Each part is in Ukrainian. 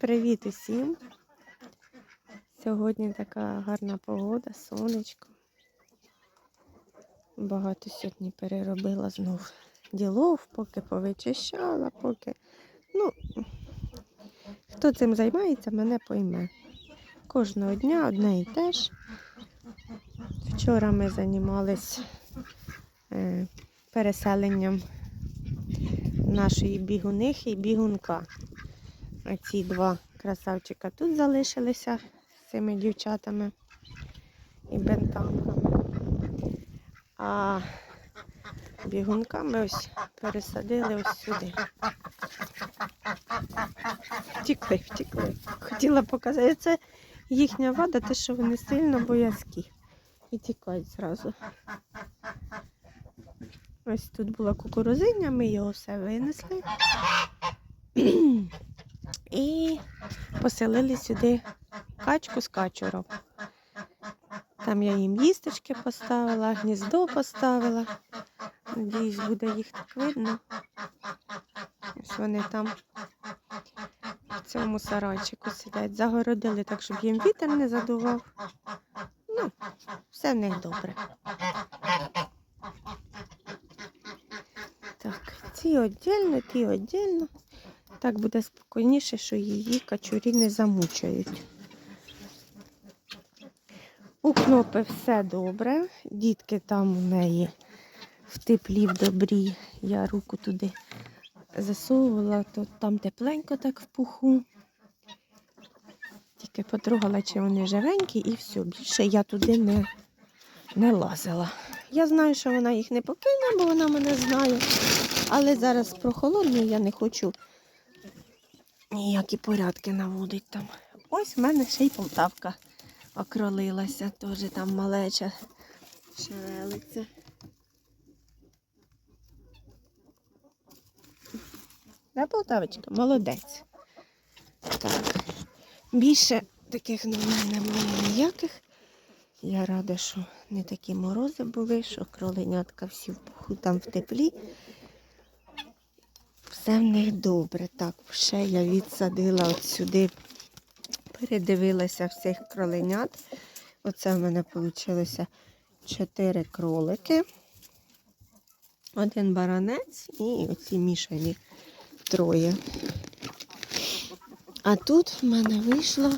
Привіт усім! Сьогодні така гарна погода, сонечко. Багато сьогодні переробила знов ділов, поки повичищала, поки. Ну, хто цим займається, мене пойме. Кожного дня одне і те ж. Вчора ми займалися е, переселенням нашої бігунихи і бігунка. А ці два красавчика тут залишилися з цими дівчатами і бентамками. А бігунка ми ось пересадили ось сюди. Втікли, втікли. Хотіла показати. Це їхня вада, те, що вони сильно боязкі. І тікають зразу. Ось тут була кукурузиня, ми його все винесли. І поселили сюди качку з качуром. Там я їм їсточки поставила, гніздо поставила. Надіюсь, буде їх так видно. Ось вони там в цьому сарайчику сидять. Загородили так, щоб їм вітер не задував. Ну, все в них добре. Так, ці віддільно, ті віддільно. Так буде спокійніше, що її качурі не замучають. У кнопи все добре. Дітки там у неї в теплі, в добрі. Я руку туди засовувала, то там тепленько так в пуху. Тільки потрогала, чи вони живенькі, і все. Більше я туди не, не лазила. Я знаю, що вона їх не покине, бо вона мене знає. Але зараз прохолодно, я не хочу ніякі порядки наводить там. Ось в мене ще й полтавка окролилася, теж там малеча шевелиться. Да, полтавочка? Молодець. Так. Більше таких новин немає ніяких. Я рада, що не такі морози були, що кроленятка всі там в теплі. Все в них добре. Так, ще я відсадила от сюди, передивилася всіх кроленят. Оце в мене вийшло чотири кролики, один баранець і оці мішані троє. А тут в мене вийшло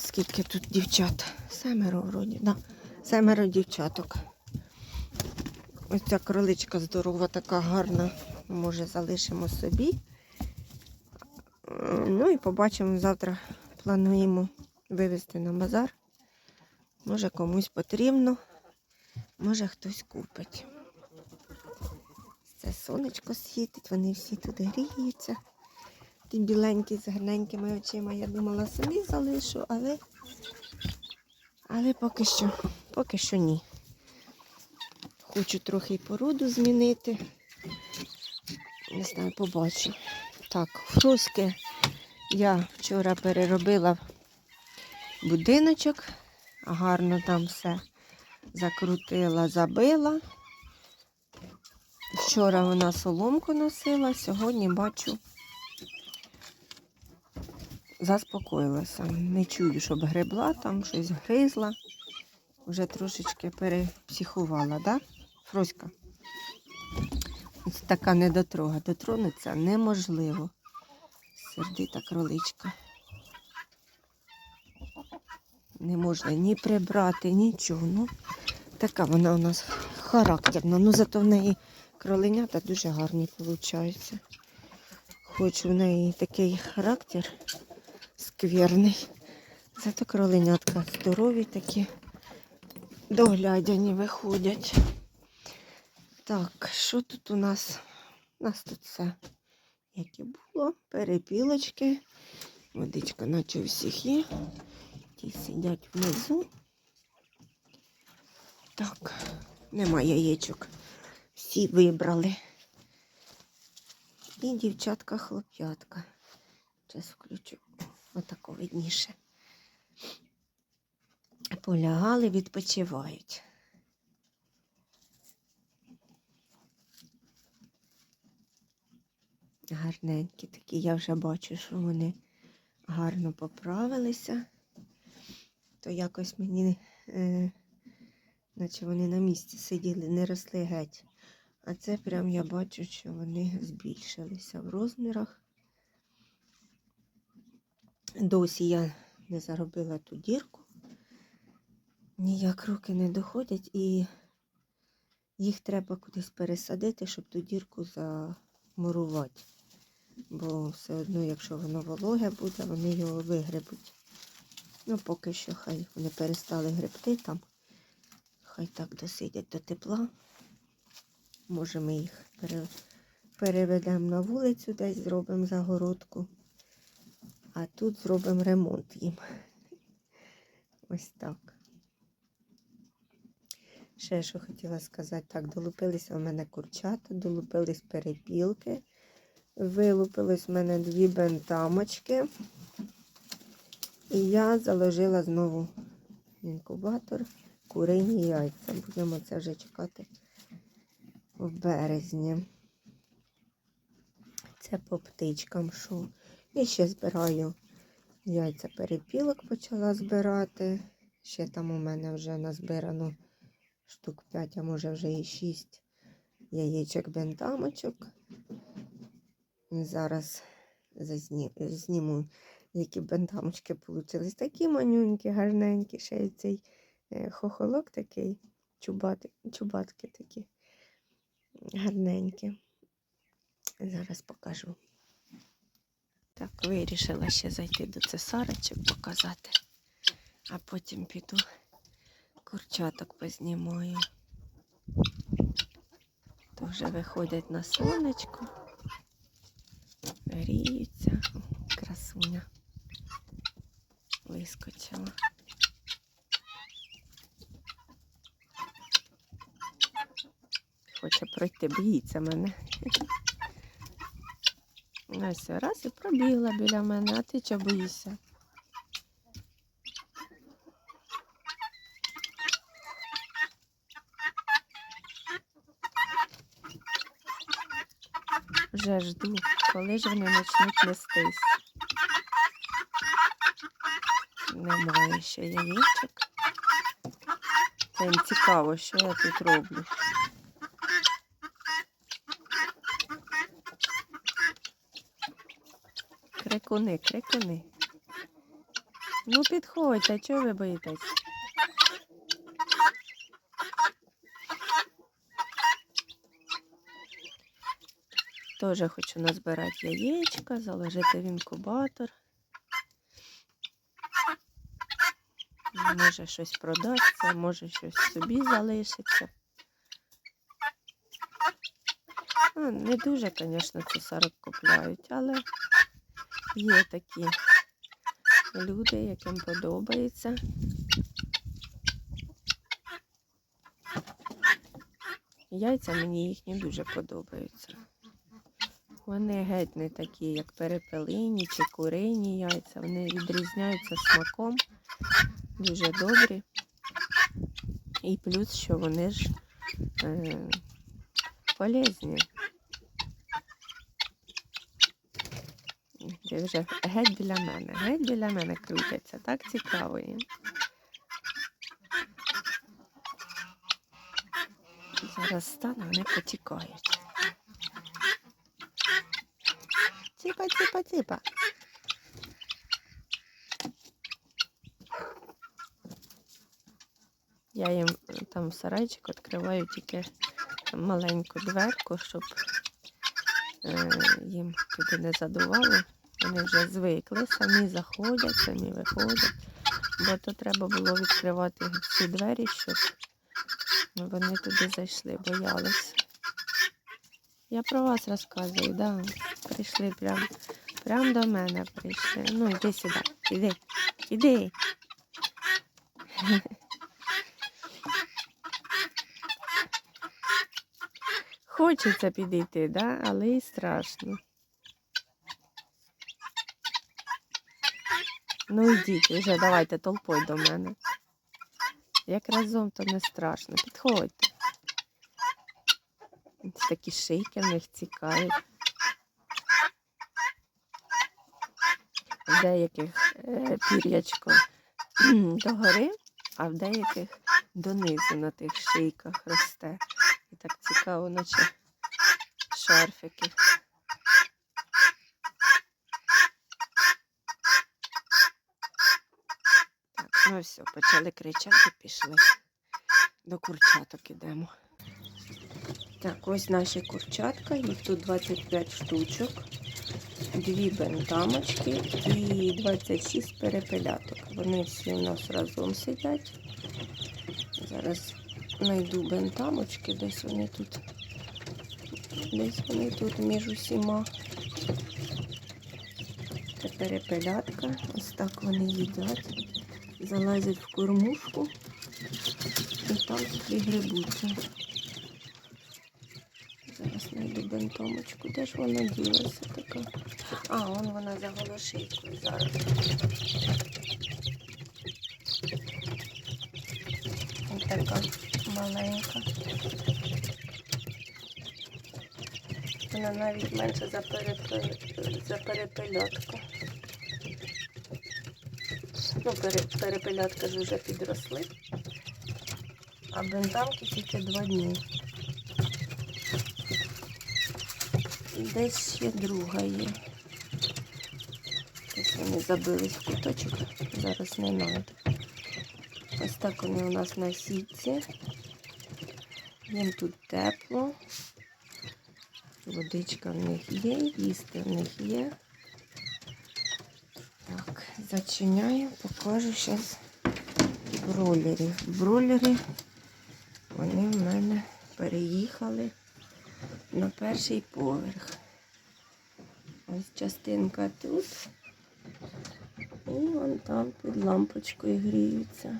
скільки тут дівчат? Семеро вроді, да. Семеро дівчаток. Ось ця кроличка здорова, така гарна. Може, залишимо собі. Е, Ну і побачимо завтра. Плануємо вивезти на базар. Може комусь потрібно, може хтось купить. Це сонечко світить, вони всі тут гріються. Ті біленькі з гарненькими очима. Я думала собі залишу, але, але поки що, поки що ні. Хочу трохи й породу змінити. Не знаю, побачу. Так, фруски я вчора переробила будиночок. Гарно там все закрутила, забила. Вчора вона соломку носила, сьогодні бачу, заспокоїлася. Не чую, щоб гребла, там щось гризла. Вже трошечки перепсихувала, да? Фроська? Ось така недотрога. Дотронутися неможливо. Сердита кроличка. Не можна ні прибрати, нічого. Ну, така вона у нас характерна. Ну, зато в неї кроленята дуже гарні виходять. Хоч в неї такий характер скверний. Зато кроленятка здорові такі, доглядяні виходять. Так, що тут у нас? У нас тут все, як і було, перепілочки. Водичка, наче у всіх є. Ті сидять внизу. Так, нема яєчок. Всі вибрали. І дівчатка-хлоп'ятка. Зараз включу отако видніше. Полягали, відпочивають. Гарненькі такі. Я вже бачу, що вони гарно поправилися. То якось мені, е, наче вони на місці сиділи, не росли геть. А це прям я бачу, що вони збільшилися в розмірах. Досі я не заробила ту дірку. Ніяк руки не доходять і їх треба кудись пересадити, щоб ту дірку замурувати. Бо все одно, якщо воно вологе буде, вони його вигребуть. Ну, поки що хай вони перестали гребти там. Хай так досидять до тепла. Може, ми їх переведемо на вулицю, десь зробимо загородку. А тут зробимо ремонт їм. Ось так. Ще що хотіла сказати, так, долупилися в мене курчата, долупились перепілки. Вилупились в мене дві бентамочки. І я заложила знову інкубатор курині яйця. Будемо це вже чекати в березні. Це по птичкам що. І ще збираю яйця перепілок почала збирати. Ще там у мене вже назбирано штук 5, а може вже і 6 яєчок бентамочок. Зараз зазні... зніму, які бентамочки вийшли. Такі манюнькі, гарненькі, ще й цей е, хохолок такий, чубати... чубатки такі гарненькі. Зараз покажу. Так, вирішила ще зайти до цесарочок показати, а потім піду курчаток познімаю. То вже виходять на сонечко, гріються. Красуня вискочила. Хоче пройти, боїться мене. Ось раз і пробігла біля мене, а ти чого боїшся? Вже жду, коли ж вони почнуть нестись. Немає ще яєчок. Це їм цікаво, що я тут роблю. Крикуни, крикуни. Ну підходьте, чого ви боїтесь? Теж хочу назбирати яєчка, заложити в інкубатор. Може щось продасться, може щось собі залишиться. Ну, не дуже, звісно, цесарок купляють, але є такі люди, яким подобається. Яйця мені їхні дуже подобаються. Вони геть не такі, як перепелині чи курині яйця. Вони відрізняються смаком, дуже добрі. І плюс, що вони ж е, полезні. Ти вже геть біля мене, геть біля мене крутяться. Так цікаво їм. Зараз стану, вони потікають. Ціпа, ціпа, ціпа. Я їм там в сарайчик відкриваю тільки маленьку дверку, щоб е, їм туди не задувало. Вони вже звикли, самі заходять, самі виходять. Бо то треба було відкривати всі двері, щоб вони туди зайшли, боялися. Я про вас розказую, да. Прийшли прям, прям до мене прийшли. Ну, йди сюди, іди, іди. Хочеться підійти, да? але і страшно. Ну йдіть вже, давайте толпой до мене. Як разом, то не страшно. Підходьте. Такі шийки в них цікаві. В деяких е, пір'ячко догори, а в деяких донизу на тих шийках росте. І так цікаво, наче шарфики. Ну все, почали кричати, пішли. До курчаток ідемо. Так, ось наші курчатка, їх тут 25 штучок, дві бентамочки і 26 перепеляток. Вони всі у нас разом сидять. Зараз знайду бентамочки, десь вони тут. Десь вони тут між усіма. Це перепелятка. Ось так вони їдять. Залазять в кормушку і там собі грибуться. Бентомочку. Де ж вона ділася така? А, он вона за голошейкою зараз. Ось така маленька. Вона навіть менше за, перепе- за перепелятку. Ну, пере, перепелятка ж вже підросли. А бентамки тільки два дні. Десь ще друга є. Десь вони забились в куточок, зараз не надо. Ось так вони у нас на сітці. Їм тут тепло. Водичка в них є, їсти в них є. Так, зачиняю, покажу зараз бройлерів. Бройлери вони в мене переїхали на перший поверх. Ось частинка тут. І вон там під лампочкою гріються.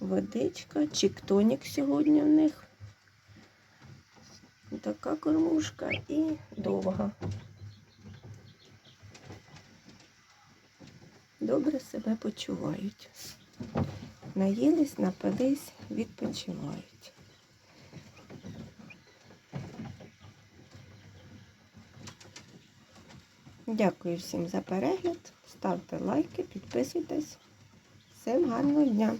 Водичка, чіктонік сьогодні в них. Така кормушка і довга. Добре себе почувають. Наїлись, напились, відпочивають. Дякую всім за перегляд. Ставте лайки, підписуйтесь. Всім гарного дня!